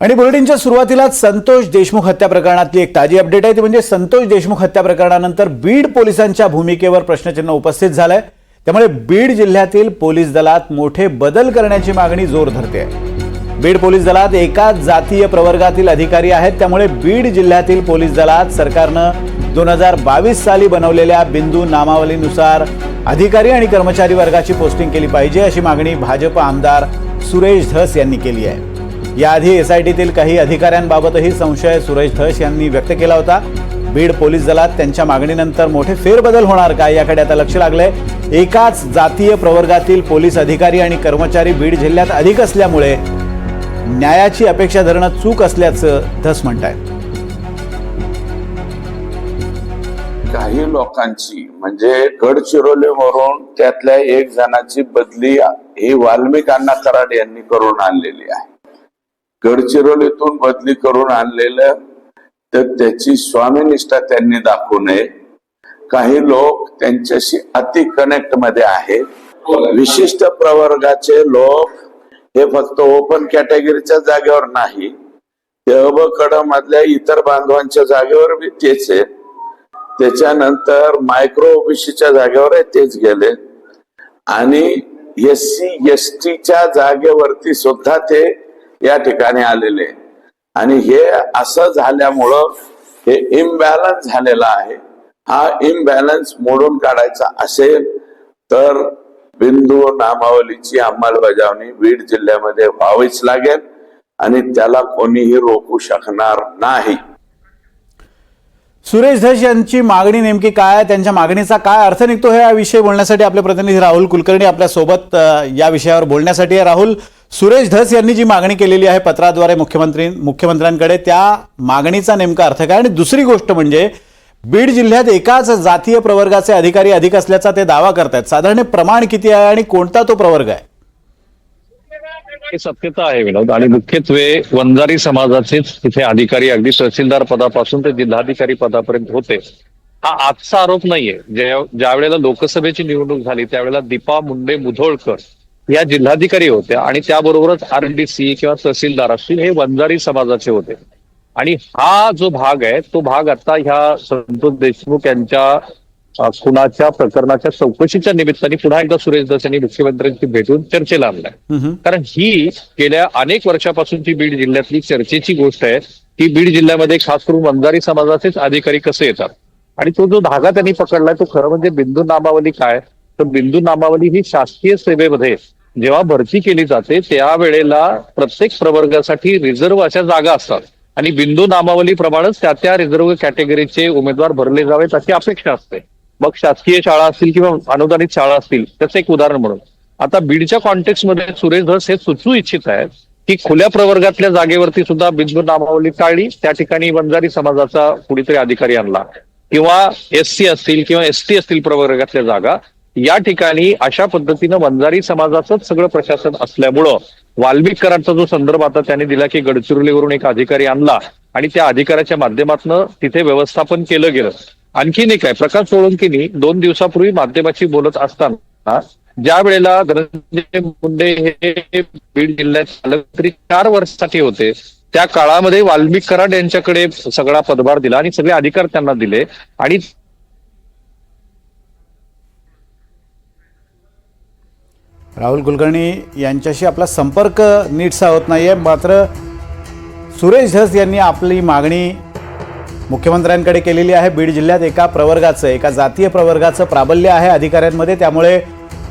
आणि बुलेटिनच्या सुरुवातीलाच संतोष देशमुख हत्या प्रकरणातली एक ताजी अपडेट आहे. ती म्हणजे संतोष देशमुख हत्या प्रकरणानंतर बीड पोलिसांच्या भूमिकेवर प्रश्नचिन्ह उपस्थित झालंय. त्यामुळे बीड जिल्ह्यातील पोलीस दलात मोठे बदल करण्याची मागणी जोर धरते. बीड पोलीस दलात एकाच जातीय प्रवर्गातील अधिकारी आहेत. त्यामुळे बीड जिल्ह्यातील पोलीस दलात सरकारनं दोन हजार बावीस साली बनवलेल्या बिंदू नामावलीनुसार अधिकारी आणि कर्मचारी वर्गाची पोस्टिंग केली पाहिजे अशी मागणी भाजप आमदार सुरेश धस यांनी केली आहे. याआधी एसआयटीतील काही अधिकाऱ्यांबाबतही संशय सुरेश धस यांनी व्यक्त केला होता. बीड पोलीस दलात त्यांच्या मागणीनंतर मोठे फेरबदल होणार का याकडे आता लक्ष लागलंय. एकाच जातीय प्रवर्गातील पोलीस अधिकारी आणि कर्मचारी बीड जिल्ह्यात अधिक असल्यामुळे न्यायाची अपेक्षा धरणं चूक असल्याचं धस म्हणतायत. काही लोकांची म्हणजे गडचिरोलीवरून त्यातल्या एक जणाची बदली ही वाल्मिकांना कराड यांनी करून आणलेली आहे. गडचिरोलीतून बदली करून आणलेलं तर त्याची स्वामीनिष्ठा त्यांनी दाखवू नये. काही लोक त्यांच्याशी अति कनेक्टमध्ये आहेत. विशिष्ट प्रवर्गाचे लोक हे फक्त ओपन कॅटेगरीच्या जागेवर नाही. ते मधल्या इतर बांधवांच्या जागेवर बी तेच आहेत. त्याच्यानंतर मायक्रो ओबीसीच्या जागेवर तेच गेले. आणि एस सी एस टीच्या जागेवरती सुद्धा ते या ठिकाणी आलेले आणि हे असं झाल्यामुळं हे इम्बॅलन्स झालेला आहे. हा इम्बॅलन्स मोडून काढायचा असेल तर बिंदू नामावलीची अंमलबजावणी बीड जिल्ह्यामध्ये व्हावीच लागेल आणि त्याला कोणीही रोखू शकणार नाही. सुरेश धस यांची मागणी नेमकी काय त्यांच्या मागणीचा काय अर्थ निघतो हे या विषयी बोलण्यासाठी आपले प्रतिनिधी राहुल कुलकर्णी आपल्यासोबत या विषयावर बोलण्यासाठी राहुल सुरेश धस यांनी जी मागणी केलेली आहे पत्राद्वारे मुख्यमंत्री मुख्यमंत्र्यांकडे त्या मागणीचा नेमका अर्थ काय? आणि दुसरी गोष्ट म्हणजे बीड जिल्ह्यात एकाच जातीय प्रवर्गाचे अधिकारी अधिक असल्याचा ते दावा करतायत. साधारण प्रमाण किती आहे आणि कोणता तो प्रवर्ग आहे? हे सत्यता आहे विनोद. आणि मुख्यत्वे वंजारी समाजाचेच तिथे अधिकारी अगदी तहसीलदार पदापासून ते जिल्हाधिकारी पदापर्यंत होते. हा आजचा आरोप नाहीये. ज्या ज्या वेळेला लोकसभेची निवडणूक झाली त्यावेळेला दीपा मुंडे मुधोळकर या जिल्हाधिकारी होत्या आणि त्याबरोबरच आरडीसी किंवा तहसीलदार असतील हे वंजारी समाजाचे होते. आणि हा जो भाग आहे तो भाग आता ह्या संतोष देशमुख यांच्या खुनाच्या प्रकरणाच्या चौकशीच्या निमित्ताने पुन्हा एकदा सुरेश दस यांनी मुख्यमंत्र्यांची भेटून चर्चेला आणलाय. कारण ही गेल्या अनेक वर्षापासूनची बीड जिल्ह्यातली चर्चेची गोष्ट आहे की बीड जिल्ह्यामध्ये खास करून वंजारी समाजाचेच अधिकारी कसे येतात? आणि तो जो धागा त्यांनी पकडलाय तो खरं म्हणजे बिंदू नामावली काय? तर बिंदू नामावली ही शासकीय सेवेमध्ये जेव्हा भरती केली जाते त्यावेळेला प्रत्येक प्रवर्गासाठी रिझर्व्ह अशा जागा असतात. आणि बिंदू नामावलीप्रमाणेच त्या त्या रिझर्व्ह कॅटेगरीचे उमेदवार भरले जावेत अशी अपेक्षा असते. मग शासकीय शाळा असतील किंवा अनुदानित शाळा असतील त्याचं एक उदाहरण म्हणून. आता बीडच्या कॉन्टेक्समध्ये सुरेश धस हे सुचू इच्छित आहेत की खुल्या प्रवर्गातल्या जागेवरती सुद्धा बिंदू नामावली टाळली त्या ठिकाणी वंजारी समाजाचा कुणीतरी अधिकारी आणला. किंवा एस सी असतील किंवा एस टी असतील प्रवर्गातल्या जागा या ठिकाणी अशा पद्धतीनं वंजारी समाजाचंच सगळं प्रशासन असल्यामुळं वाल्मिकरांचा जो संदर्भ आता त्यांनी दिला की गडचिरोलीवरून एक अधिकारी आणला आणि त्या अधिकाऱ्याच्या माध्यमातून तिथे व्यवस्थापन केलं गेलं. आणखीन एक आहे प्रकाश सोळंकीनी दोन दिवसापूर्वी माध्यमाची बोलत असताना ज्या वेळेला धनंजय मुंडे हे बीड जिल्ह्यात पालकमंत्री चार वर्षासाठी होते. त्या काळामध्ये वाल्मिक कराड यांच्याकडे सगळा पदभार दिला आणि सगळे अधिकार त्यांना दिले. आणि राहुल कुलकर्णी यांच्याशी आपला संपर्क नीटसा होत नाही आहे मात्र सुरेश धस यांनी आपली मागणी मुख्यमंत्र्यांकडे केलेली आहे. बीड जिल्ह्यात एका प्रवर्गाचं एका जातीय प्रवर्गाचं प्राबल्य आहे अधिकाऱ्यांमध्ये. त्यामुळे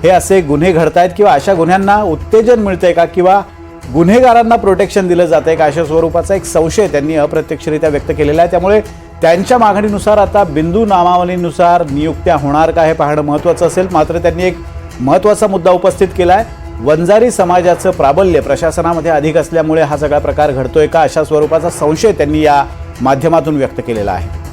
हे असे गुन्हे घडतायत किंवा अशा गुन्ह्यांना उत्तेजन मिळतंय का किंवा गुन्हेगारांना प्रोटेक्शन दिलं जातंय का अशा स्वरूपाचा एक संशय त्यांनी अप्रत्यक्षरित्या व्यक्त केलेला आहे. त्यामुळे त्यांच्या मागणीनुसार आता बिंदू नामावलीनुसार नियुक्त्या होणार का हे पाहणं महत्त्वाचं असेल. मात्र त्यांनी एक महत्त्वाचा मुद्दा उपस्थित केलाय. वंजारी समाजाचं प्राबल्य प्रशासनामध्ये अधिक असल्यामुळे हा सगळा प्रकार घडतोय का अशा स्वरूपाचा संशय त्यांनी या माध्यमातून व्यक्त केलेला आहे.